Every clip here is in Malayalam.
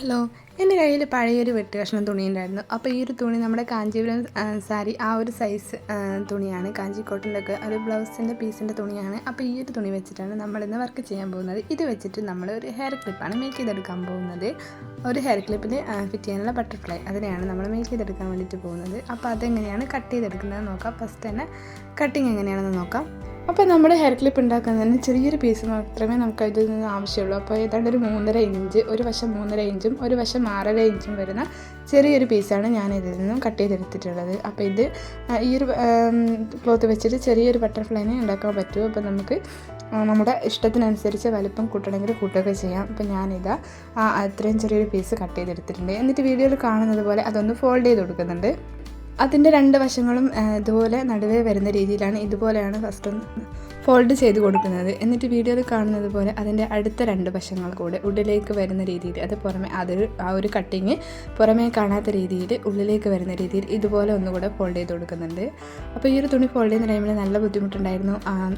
ഹലോ എന്റെ കയ്യിൽ പഴയൊരു വെട്ട് കഷ്ണം തുണി ഉണ്ടായിരുന്നു. അപ്പോൾ ഈ ഒരു തുണി നമ്മുടെ കാഞ്ചീപുരം സാരി ആ ഒരു സൈസ് തുണിയാണ്. കാഞ്ചി കോട്ടന്റെ ഒക്കെ ഒരു ബ്ലൗസിന്റെ പീസിന്റെ തുണിയാണ്. അപ്പോൾ ഈ ഒരു തുണി വെച്ചിട്ടാണ് നമ്മൾ ഇന്ന് വർക്ക് ചെയ്യാൻ പോകുന്നത്. ഇത് വെച്ചിട്ട് നമ്മൾ ഒരു ഹെയർ ക്ലിപ്പാണ് മേക്ക് ചെയ്തെടുക്കാൻ പോകുന്നത്. ഒരു ഹെയർ ക്ലിപ്പിൽ ഫിറ്റ് ചെയ്യാനുള്ള ബട്ടർഫ്ലൈ അതിനെയാണ് നമ്മൾ മേക്ക് ചെയ്തെടുക്കാൻ വേണ്ടിയിട്ട് പോകുന്നത്. അപ്പോൾ അതെങ്ങനെയാണ് കട്ട് ചെയ്തെടുക്കുന്നത് നോക്കാം. ഫസ്റ്റ് തന്നെ കട്ടിങ് എങ്ങനെയാണെന്ന് നോക്കാം. അപ്പോൾ നമ്മുടെ ഹെയർ ക്ലിപ്പ് ഉണ്ടാക്കുന്നതിന് ചെറിയൊരു പീസ് മാത്രമേ നമുക്ക് അതിൽ നിന്ന് ആവശ്യമുള്ളൂ. അപ്പോൾ ഏതാണ്ട് ഒരു മൂന്നര ഇഞ്ച് ഒരു വശം മൂന്നര ഇഞ്ചും ഒരു വശം ആറര ഇഞ്ചും വരുന്ന ചെറിയൊരു പീസാണ് ഞാൻ ഇതിൽ നിന്നും കട്ട് ചെയ്തെടുത്തിട്ടുള്ളത്. അപ്പോൾ ഇത് ഈ ഒരു ക്ലോത്ത് വെച്ചിട്ട് ചെറിയൊരു ബട്ടർഫ്ലൈനെ ഉണ്ടാക്കാൻ പറ്റും അപ്പോൾ നമുക്ക് നമ്മുടെ ഇഷ്ടത്തിനനുസരിച്ച് വലിപ്പം കൂട്ടണമെങ്കിൽ കൂട്ടുകയൊക്കെ ചെയ്യാം. അപ്പോൾ ഞാനിതാ അത്രയും ചെറിയൊരു പീസ് കട്ട് ചെയ്തെടുത്തിട്ടുണ്ട്. എന്നിട്ട് വീഡിയോയിൽ കാണുന്നത് പോലെ അതൊന്ന് ഫോൾഡ് ചെയ്ത് കൊടുക്കുന്നുണ്ട്. അതിന്റെ രണ്ട് വശങ്ങളും ഇതുപോലെ നടുവേ വരുന്ന രീതിയിലാണ് ഇതുപോലെയാണ് ഫസ്റ്റ് ഒന്ന് ഫോൾഡ് ചെയ്ത് കൊടുക്കുന്നത്. എന്നിട്ട് വീഡിയോയിൽ കാണുന്നത് പോലെ അതിന്റെ അടുത്ത രണ്ട് വശങ്ങൾ കൂടെ ഉള്ളിലേക്ക് വരുന്ന രീതിയിൽ അത് പുറമെ അത് ആ ഒരു കട്ടിങ് പുറമേ കാണാത്ത രീതിയിൽ ഉള്ളിലേക്ക് വരുന്ന രീതിയിൽ ഇതുപോലെ ഒന്നുകൂടെ ഫോൾഡ് ചെയ്ത് കൊടുക്കുന്നുണ്ട്. അപ്പോൾ ഈ ഒരു തുണി ഫോൾഡ് ചെയ്യുന്ന ടൈമിൽ നല്ല ബുദ്ധിമുട്ടുണ്ടായിരുന്നു.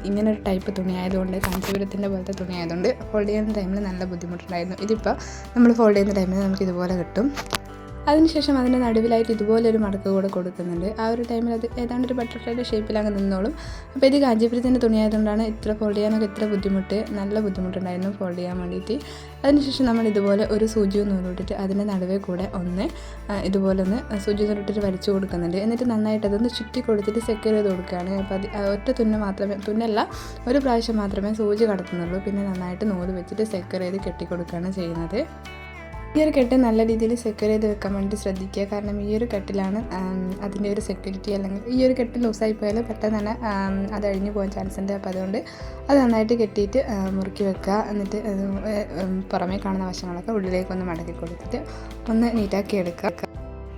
ഇങ്ങനെ ഒരു ടൈപ്പ് തുണി ആയതുകൊണ്ട് കാഞ്ചീപുരത്തിന്റെ പോലത്തെ തുണി ആയതുകൊണ്ട് ഫോൾഡ് ചെയ്യുന്ന ടൈമിൽ നല്ല ബുദ്ധിമുട്ടുണ്ടായിരുന്നു. ഇതിപ്പോൾ നമ്മൾ ഫോൾഡ് ചെയ്യുന്ന ടൈമിൽ നമുക്ക് ഇതുപോലെ കിട്ടും. അതിനുശേഷം അതിന്റെ നടുവിലായിട്ട് ഇതുപോലൊരു മടക്ക് കൂടെ കൊടുക്കുന്നുണ്ട്. ആ ഒരു ടൈമിൽ അത് ഏതാണ്ട് ഒരു ബട്ടർഫ്ലൈയുടെ ഷേപ്പിൽ അങ്ങ് നിന്നോളും. അപ്പോൾ ഇത് കാഞ്ചീപുരത്തിന്റെ തുണിയായതുകൊണ്ടാണ് ഇത്ര ഫോൾഡ് ചെയ്യാനൊക്കെ ഇത്ര ബുദ്ധിമുട്ട് നല്ല ബുദ്ധിമുട്ടുണ്ടായിരുന്നു ഫോൾഡ് ചെയ്യാൻ വേണ്ടിയിട്ട്. അതിനുശേഷം നമ്മൾ ഇതുപോലെ ഒരു സൂചി നൂലിട്ടിട്ട് അതിന്റെ നടുവേ കൂടെ ഒന്ന് ഇതുപോലെ ഒന്ന് സൂചി നൂലിട്ടിട്ട് വലിച്ചു കൊടുക്കുന്നുണ്ട്. എന്നിട്ട് നന്നായിട്ട് അതൊന്ന് ചുറ്റി കൊടുത്തിട്ട് സെക്യൂർ ചെയ്ത് കൊടുക്കുകയാണ്. അപ്പോൾ അത് ഒറ്റ തുന്ന മാത്രമേ തുന്നല്ല ഒരു പ്രാവശ്യം മാത്രമേ സൂചി കടത്തുന്നുള്ളൂ. പിന്നെ നന്നായിട്ട് നൂൽ വെച്ചിട്ട് സെക്യൂർ ചെയ്ത് കെട്ടിക്കൊടുക്കുകയാണ് ചെയ്യുന്നത്. ഈ ഒരു കെട്ട് നല്ല രീതിയിൽ സെക്യൂർ ചെയ്ത് വെക്കാൻ വേണ്ടി ശ്രദ്ധിക്കുക. കാരണം ഈ ഒരു കെട്ടിലാണ് അതിന്റെ ഒരു സെക്യൂരിറ്റി അല്ലെങ്കിൽ ഈ ഒരു കെട്ട് ലൂസായി പോയാൽ പെട്ടെന്ന് തന്നെ അത് അഴിഞ്ഞു പോകാൻ ചാൻസ് ഉണ്ട്. അപ്പോൾ അതുകൊണ്ട് അത് നന്നായിട്ട് കെട്ടിയിട്ട് മുറുക്കി വെക്കുക. എന്നിട്ട് പുറമേ കാണുന്ന വശങ്ങളൊക്കെ ഉള്ളിലേക്ക് ഒന്ന് മടക്കി കൊടുത്തിട്ട് ഒന്ന് നീറ്റാക്കി എടുക്കുക.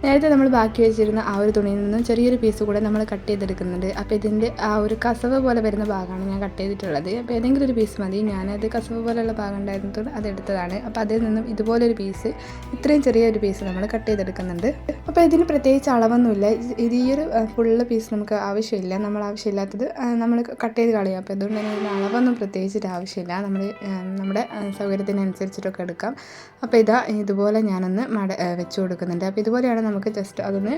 നേരത്തെ നമ്മൾ ബാക്കി വെച്ചിരുന്ന ആ ഒരു തുണിയിൽ നിന്ന് ചെറിയൊരു പീസ് കൂടെ നമ്മൾ കട്ട് ചെയ്തെടുക്കുന്നുണ്ട്. അപ്പോൾ ഇതിന്റെ ആ ഒരു കസവ് പോലെ വരുന്ന ഭാഗമാണ് ഞാൻ കട്ട് ചെയ്തിട്ടുള്ളത്. അപ്പോൾ ഏതെങ്കിലും ഒരു പീസ് മതി. ഞാനത് കസവ് പോലെയുള്ള ഭാഗം ഉണ്ടായിരുന്നതുകൊണ്ട് അത് എടുത്തതാണ്. അപ്പോൾ അതിൽ നിന്നും ഇതുപോലൊരു പീസ് ഇത്രയും ചെറിയൊരു പീസ് നമ്മൾ കട്ട് ചെയ്തെടുക്കുന്നുണ്ട്. അപ്പോൾ ഇതിന് പ്രത്യേകിച്ച് അളവൊന്നുമില്ല. ഇത് ഈ ഒരു ഫുള്ള് പീസ് നമുക്ക് ആവശ്യമില്ല. നമ്മൾ ആവശ്യമില്ലാത്തത് നമ്മൾ കട്ട് ചെയ്ത് കളയാം. അപ്പോൾ അതുകൊണ്ട് തന്നെ ഇതിന് അളവൊന്നും പ്രത്യേകിച്ചിട്ട് ആവശ്യമില്ല. നമ്മൾ നമ്മുടെ സൗകര്യത്തിനനുസരിച്ചിട്ടൊക്കെ എടുക്കാം. അപ്പോൾ ഇതാ ഇതുപോലെ ഞാനൊന്ന് മട വെച്ച് കൊടുക്കുന്നുണ്ട്. അപ്പോൾ ഇതുപോലെയാണ് നമുക്ക് ജസ്റ്റ് അതൊന്ന്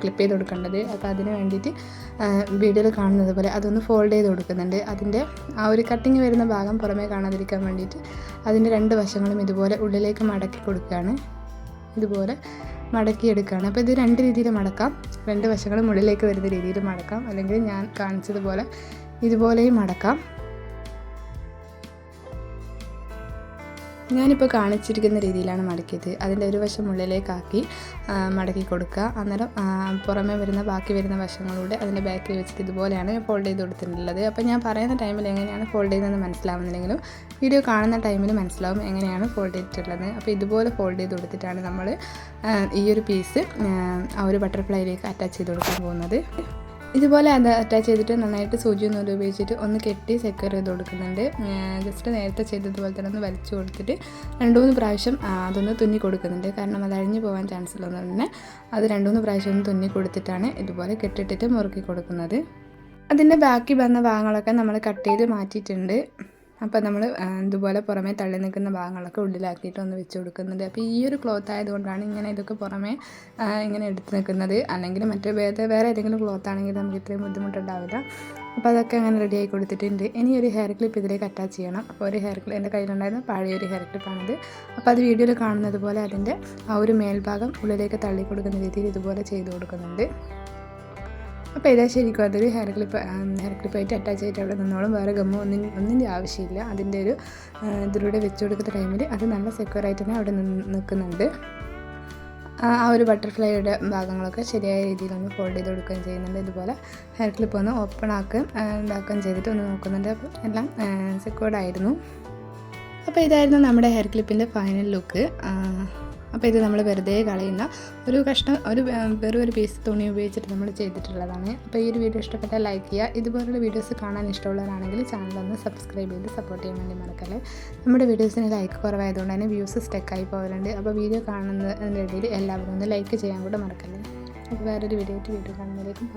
ക്ലിപ്പ് ചെയ്ത് കൊടുക്കേണ്ടത്. അപ്പോൾ അതിന് വേണ്ടിയിട്ട് വീഡിയോയിൽ കാണുന്നത് പോലെ അതൊന്ന് ഫോൾഡ് ചെയ്ത് കൊടുക്കുന്നുണ്ട്. അതിന്റെ ആ ഒരു കട്ടിങ് വരുന്ന ഭാഗം പുറമേ കാണാതിരിക്കാൻ വേണ്ടിയിട്ട് അതിന്റെ രണ്ട് വശങ്ങളും ഇതുപോലെ ഉള്ളിലേക്ക് മടക്കി കൊടുക്കുകയാണ്. ഇതുപോലെ മടക്കിയെടുക്കുകയാണ് അപ്പോൾ ഇത് രണ്ട് രീതിയിൽ മടക്കാം. രണ്ട് വശങ്ങളും ഉള്ളിലേക്ക് വരുന്ന രീതിയിൽ മടക്കാം. അല്ലെങ്കിൽ ഞാൻ കാണിച്ചതുപോലെ ഇതുപോലെയും മടക്കാം. ഞാനിപ്പോൾ കാണിച്ചിരിക്കുന്ന രീതിയിലാണ് മടക്കിയത്. അതിന്റെ ഒരു വശം ഉള്ളിലേക്കാക്കി മടക്കി കൊടുക്കുക. അന്നേരം പുറമേ വരുന്ന ബാക്കി വരുന്ന വശങ്ങളൂടെ അതിന്റെ ബാക്കിൽ വെച്ചിട്ട് ഇതുപോലെയാണ് ഫോൾഡ് ചെയ്ത് കൊടുത്തിട്ടുള്ളത്. അപ്പോൾ ഞാൻ പറയുന്ന ടൈമിൽ എങ്ങനെയാണ് ഫോൾഡ് ചെയ്യുന്നതെന്ന് മനസ്സിലാവുന്നില്ലെങ്കിലും വീഡിയോ കാണുന്ന ടൈമിൽ മനസ്സിലാവും എങ്ങനെയാണ് ഫോൾഡ് ചെയ്തിട്ടുള്ളത്. അപ്പോൾ ഇതുപോലെ ഫോൾഡ് ചെയ്ത് കൊടുത്തിട്ടാണ് നമ്മൾ ഈ ഒരു പീസ് ആ ഒരു ബട്ടർഫ്ലൈയിലേക്ക് അറ്റാച്ച് ചെയ്ത് കൊടുക്കാൻ പോകുന്നത്. ഇതുപോലെ അത് അറ്റാച്ച് ചെയ്തിട്ട് നന്നായിട്ട് സൂചി നൂൽ ഉപയോഗിച്ചിട്ട് ഒന്ന് കെട്ടി സെക്യൂർ ചെയ്ത് കൊടുക്കുന്നുണ്ട്. ജസ്റ്റ് നേരത്തെ ചെയ്തതുപോലെ തന്നെ ഒന്ന് വലിച്ചു കൊടുത്തിട്ട് രണ്ട് മൂന്ന് പ്രാവശ്യം അതൊന്ന് തുന്നി കൊടുക്കുന്നുണ്ട്. കാരണം അത് അഴിഞ്ഞു പോകാൻ ചാൻസ് ഉള്ളതുകൊണ്ട് തന്നെ അത് രണ്ട് മൂന്ന് പ്രാവശ്യം ഒന്ന് തുന്നി കൊടുത്തിട്ടാണ് ഇതുപോലെ കെട്ടിട്ടിട്ട് മുറുക്കി കൊടുക്കുന്നത്. അതിന്റെ ബാക്കി വന്ന ഭാഗങ്ങളൊക്കെ നമ്മൾ കട്ട് ചെയ്ത് മാറ്റിയിട്ടുണ്ട്. അപ്പോൾ നമ്മൾ ഇതുപോലെ പുറമേ തള്ളി നിൽക്കുന്ന ഭാഗങ്ങളൊക്കെ ഉള്ളിലാക്കിയിട്ട് ഒന്ന് വെച്ച് കൊടുക്കുന്നത്. അപ്പോൾ ഈ ഒരു ക്ലോത്ത് ആയതുകൊണ്ടാണ് ഇങ്ങനെ ഇതൊക്കെ പുറമേ ഇങ്ങനെ എടുത്ത് നിൽക്കുന്നത്. അല്ലെങ്കിൽ മറ്റേ വേറെ വേറെ ഏതെങ്കിലും ക്ലോത്ത് ആണെങ്കിൽ നമുക്ക് ഇത്രയും ബുദ്ധിമുട്ടുണ്ടാവില്ല. അപ്പോൾ അതൊക്കെ അങ്ങനെ റെഡി ആയി കൊടുത്തിട്ടുണ്ട്. ഇനി ഒരു ഹെയർ ക്ലിപ്പ് ഇതിലേക്ക് അറ്റാച്ച് ചെയ്യണം. അപ്പോൾ ഒരു ഹെയർ ക്ലിപ്പ് എന്റെ കയ്യിലുണ്ടായിരുന്ന പഴയ ഒരു ഹെയർ ക്ലിപ്പാണിത് അപ്പോൾ അത് വീഡിയോയിൽ കാണുന്നത് പോലെ അതിന്റെ ആ ഒരു മേൽഭാഗം ഉള്ളിലേക്ക് തള്ളി കൊടുക്കുന്ന രീതിയിൽ ഇതുപോലെ ചെയ്ത് കൊടുക്കുന്നുണ്ട്. അപ്പോൾ ഏതാ ശരിക്കും അതൊരു ഹെയർ ക്ലിപ്പ് ഹെയർ ക്ലിപ്പായിട്ട് അറ്റാച്ച് ആയിട്ട് അവിടെ നിന്നോളും. വേറെ ഗമ്മോ ഒന്നും ഒന്നിന്റെ ആവശ്യമില്ല. അതിന്റെ ഒരു ഇതിലൂടെ വെച്ച് കൊടുക്കുന്ന ടൈമിൽ അത് നല്ല സെക്യൂർ ആയിട്ട് തന്നെ അവിടെ നിൽക്കുന്നുണ്ട്. ആ ഒരു ബട്ടർഫ്ലൈയുടെ ഭാഗങ്ങളൊക്കെ ശരിയായ രീതിയിൽ ഒന്ന് ഫോൾഡ് ചെയ്ത് കൊടുക്കുകയും ചെയ്യുന്നുണ്ട്. ഇതുപോലെ ഹെയർ ക്ലിപ്പ് ഒന്ന് ഓപ്പൺ ആക്കുകയും ഇതാക്കുകയും ചെയ്തിട്ട് ഒന്ന് നോക്കുന്നുണ്ട്. അപ്പോൾ എല്ലാം സെക്യൂർഡ് ആയിരുന്നു. അപ്പോൾ ഇതായിരുന്നു നമ്മുടെ ഹെയർ ക്ലിപ്പിന്റെ ഫൈനൽ ലുക്ക് അപ്പോൾ ഇത് നമ്മൾ വെറുതെ കളയുന്ന ഒരു കഷ്ണം ഒരു വെറും ഒരു പീസ് തുണി ഉപയോഗിച്ചിട്ട് നമ്മൾ ചെയ്തിട്ടുള്ളതാണ്. അപ്പോൾ ഈ ഒരു വീഡിയോ ഇഷ്ടപ്പെട്ടാൽ ലൈക്ക് ചെയ്യുക. ഇതുപോലുള്ള വീഡിയോസ് കാണാൻ ഇഷ്ടമുള്ളവരാണെങ്കിൽ ചാനലൊന്ന് സബ്സ്ക്രൈബ് ചെയ്ത് സപ്പോർട്ട് ചെയ്യാൻ വേണ്ടി മറക്കല്ലേ. നമ്മുടെ വീഡിയോസിന് ലൈക്ക് കുറവായതുകൊണ്ട് തന്നെ വ്യൂസ് സ്റ്റെക്കായി പോകലുണ്ട് അപ്പോൾ വീഡിയോ കാണുന്ന ഇടയിൽ എല്ലാവരും ഒന്ന് ലൈക്ക് ചെയ്യാൻ കൂടെ മറക്കല്ലേ. അപ്പോൾ വേറൊരു വീഡിയോ ആയിട്ട് വീഡിയോ കാണുന്നതിലേക്കും